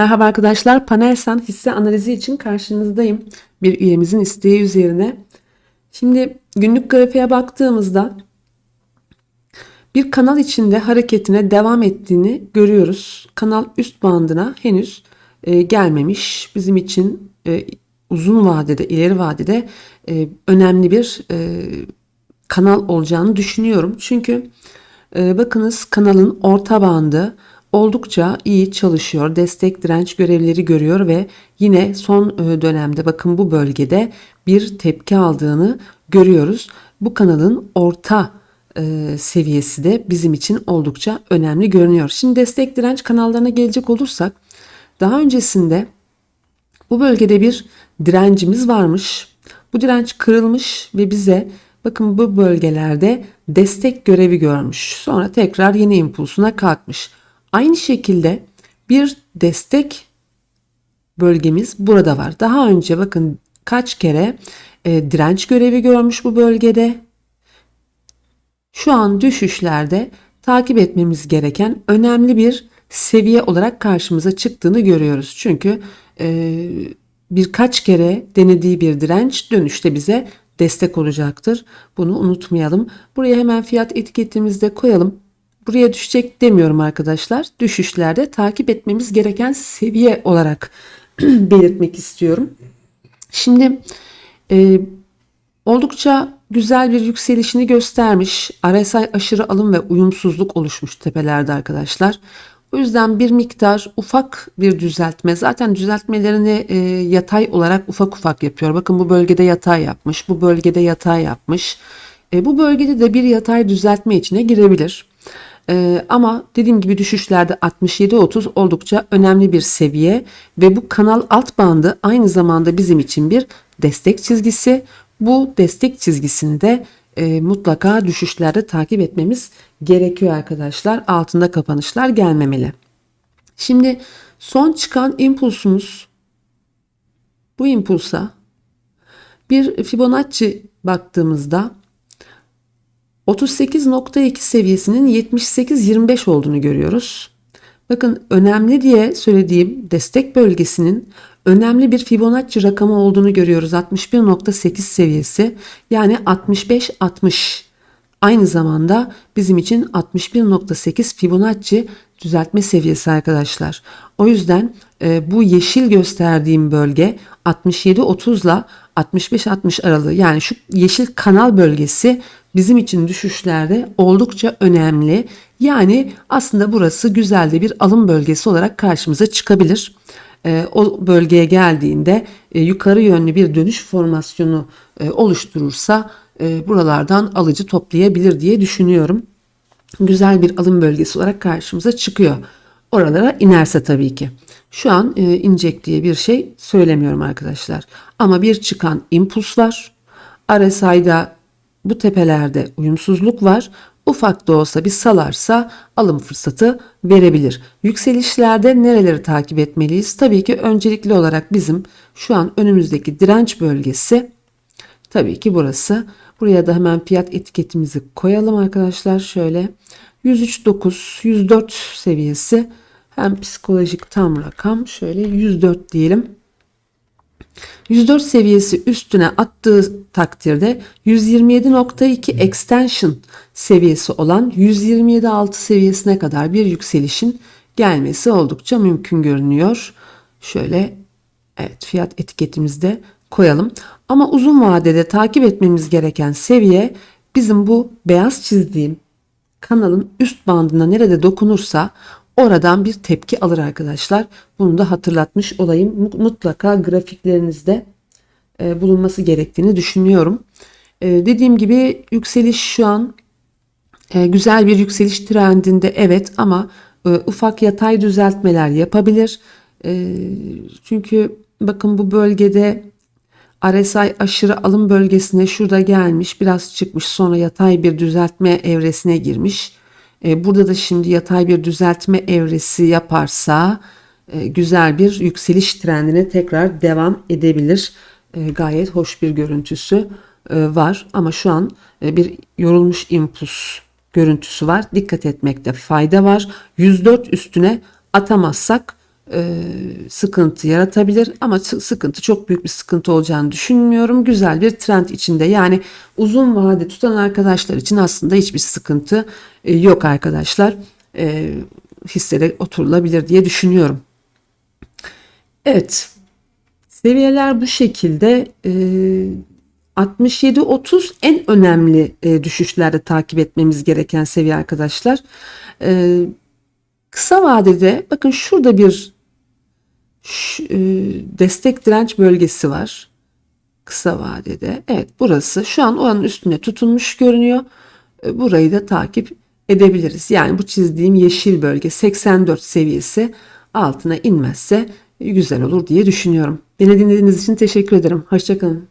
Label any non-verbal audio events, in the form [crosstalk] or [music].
Merhaba arkadaşlar, Panelsan hisse analizi için karşınızdayım. Bir üyemizin isteği üzerine. Şimdi günlük grafiğe baktığımızda bir kanal içinde hareketine devam ettiğini görüyoruz. Kanal üst bandına henüz e, gelmemiş. Bizim için e, uzun vadede, ileri vadede e, önemli bir e, kanal olacağını düşünüyorum. Çünkü e, bakınız kanalın orta bandı oldukça iyi çalışıyor. Destek direnç görevleri görüyor ve yine son e, dönemde bakın bu bölgede bir tepki aldığını görüyoruz. Bu kanalın orta e, seviyesi de bizim için oldukça önemli görünüyor. Şimdi destek direnç kanallarına gelecek olursak daha öncesinde bu bölgede bir direncimiz varmış. Bu direnç kırılmış ve bize bakın bu bölgelerde destek görevi görmüş. Sonra tekrar yeni impulsuna kalkmış. Aynı şekilde bir destek bölgemiz burada var. Daha önce bakın kaç kere e, direnç görevi görmüş bu bölgede. Şu an düşüşlerde takip etmemiz gereken önemli bir seviye olarak karşımıza çıktığını görüyoruz. Çünkü e, birkaç kere denediği bir direnç dönüşte bize destek olacaktır. Bunu unutmayalım. Buraya hemen fiyat etiketimizi de koyalım. Buraya düşecek demiyorum arkadaşlar. Düşüşlerde takip etmemiz gereken seviye olarak [clears throat] belirtmek istiyorum. Şimdi e, oldukça güzel bir yükselişini göstermiş. RSI aşırı alım ve uyumsuzluk oluşmuş tepelerde arkadaşlar. O yüzden bir miktar ufak bir düzeltme. Zaten düzeltmelerini e, yatay olarak ufak ufak yapıyor. Bakın bu bölgede yatay yapmış. Bu bölgede yatay yapmış. E, bu bölgede de bir yatay düzeltme içine girebilir. E, ama dediğim gibi düşüşlerde 67-30 oldukça önemli bir seviye ve bu kanal alt bandı aynı zamanda bizim için bir destek çizgisi. Bu destek çizgisini de e, mutlaka düşüşlerde takip etmemiz gerekiyor arkadaşlar. Altında kapanışlar gelmemeli. Şimdi son çıkan impulsumuz bu impulsa bir Fibonacci baktığımızda 38.2 seviyesinin 78.25 olduğunu görüyoruz. Bakın önemli diye söylediğim destek bölgesinin önemli bir Fibonacci rakamı olduğunu görüyoruz. 61.8 seviyesi yani 65-60 aynı zamanda bizim için 61.8 Fibonacci düzeltme seviyesi arkadaşlar. O yüzden e, bu yeşil gösterdiğim bölge 67-30 ile 65-60 aralığı yani şu yeşil kanal bölgesi bizim için düşüşlerde oldukça önemli. Yani aslında burası güzel de bir alım bölgesi olarak karşımıza çıkabilir. E, o bölgeye geldiğinde e, yukarı yönlü bir dönüş formasyonu e, oluşturursa e, buralardan alıcı toplayabilir diye düşünüyorum. Güzel bir alım bölgesi olarak karşımıza çıkıyor. Oralara inerse tabii ki. Şu an inecek diye bir şey söylemiyorum arkadaşlar. Ama bir çıkan impuls var. RSI'da bu tepelerde uyumsuzluk var. Ufak da olsa bir salarsa alım fırsatı verebilir. Yükselişlerde nereleri takip etmeliyiz? Tabii ki öncelikli olarak bizim şu an önümüzdeki direnç bölgesi tabii ki burası. Buraya da hemen fiyat etiketimizi koyalım arkadaşlar. Şöyle 103.9 104 seviyesi hem psikolojik tam rakam şöyle 104 diyelim. 104 seviyesi üstüne attığı takdirde 127.2 extension seviyesi olan 127.6 seviyesine kadar bir yükselişin gelmesi oldukça mümkün görünüyor. Şöyle evet fiyat etiketimizde koyalım. Ama uzun vadede takip etmemiz gereken seviye bizim bu beyaz çizdiğim kanalın üst bandına nerede dokunursa oradan bir tepki alır arkadaşlar. Bunu da hatırlatmış olayım. Mutlaka grafiklerinizde e, bulunması gerektiğini düşünüyorum. E, dediğim gibi yükseliş şu an e, güzel bir yükseliş trendinde evet ama ufak yatay düzeltmeler yapabilir. Çünkü bakın bu bölgede RSI aşırı alım bölgesine şurada gelmiş biraz çıkmış sonra yatay bir düzeltme evresine girmiş. E, burada da şimdi yatay bir düzeltme evresi yaparsa e, güzel bir yükseliş trendine tekrar devam edebilir. E, gayet hoş bir görüntüsü var ama şu an bir yorulmuş impuls görüntüsü var. Dikkat etmekte fayda var. 104 üstüne atamazsak e, sıkıntı yaratabilir ama sı- sıkıntı çok büyük bir sıkıntı olacağını düşünmüyorum. Güzel bir trend içinde yani uzun vade tutan arkadaşlar için aslında hiçbir sıkıntı e, yok arkadaşlar. E, hissede oturulabilir diye düşünüyorum. Evet seviyeler bu şekilde e, 67-30 en önemli e, düşüşlerde takip etmemiz gereken seviye arkadaşlar. E, kısa vadede bakın şurada bir E, destek direnç bölgesi var. Kısa vadede. Evet burası şu an oranın üstünde tutunmuş görünüyor. E, Burayı da takip edebiliriz. Yani bu çizdiğim yeşil bölge 84 seviyesi altına inmezse güzel olur diye düşünüyorum. Beni dinlediğiniz için teşekkür ederim. Hoşçakalın.